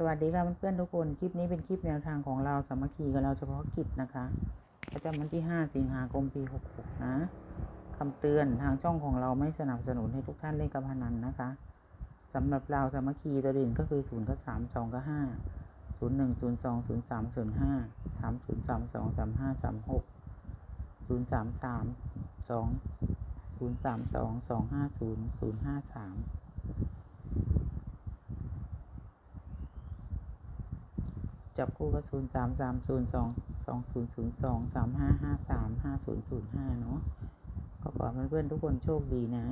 สวัสดีค่ะเพื่อนๆทุกคน คลิปนี้เป็นคลิปแนวทางของเราสามัคคีกับเราเฉพาะกิจนะคะ ประจำวันที่ 5 สิงหาคมปี 66 นะคำเตือนทางช่องของเราไม่สนับสนุนให้ทุกท่านเล่นการพนันนะคะสำหรับเราสามัคคีตัวเด่นก็คือ0กับ3 2กับ5 0 1 0 2 0 3 0 5 3 0 3 2 3 5 3 6 0 3 3 2 0 3 2 2 5 0 0 5 3 จับคู่ก็ศูนย์สามสามศูนย์สองสองศูนย์ศูนย์สองสามห้าห้าสามห้าศูนย์ศูนย์ห้าเนาะก็ขอเพื่อนๆทุกคนโชคดีนะ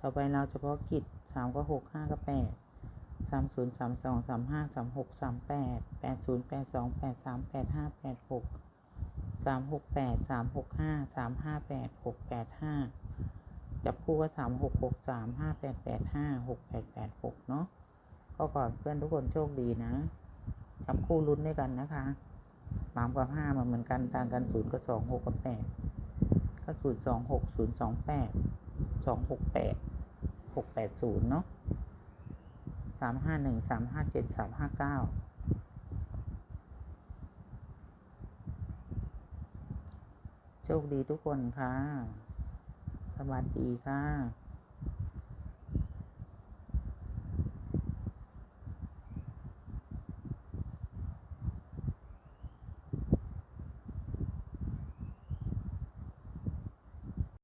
ต่อไปเราเฉพาะกิจสามก็หกห้าก็แปดสามศูนย์สามสองสามห้าสามหกสามแปดแปดศูนย์แปดสองแปดสามแปดห้าแปดหกสามหกแปดสามหกห้าสามห้าแปดหกแปดห้าจับคู่ก็สามหกหกสามห้าแปดแปดห้าหกแปดแปดหกเนาะก็ขอเพื่อนทุกคนโชคดีนะ จับคู่ลุ้นด้วยกันนะคะสามกับห้ามาเหมือนกันต่างกันศูนย์กับสองหกกับแปดก็ศูนย์สองหกศูนย์สองแปดสองหกแปดหกแปดศูนย์เนาะสามห้าหนึ่งสามห้าเจ็ดสามห้าเก้าโชคดีทุกคนค่ะ สวัสดีค่ะ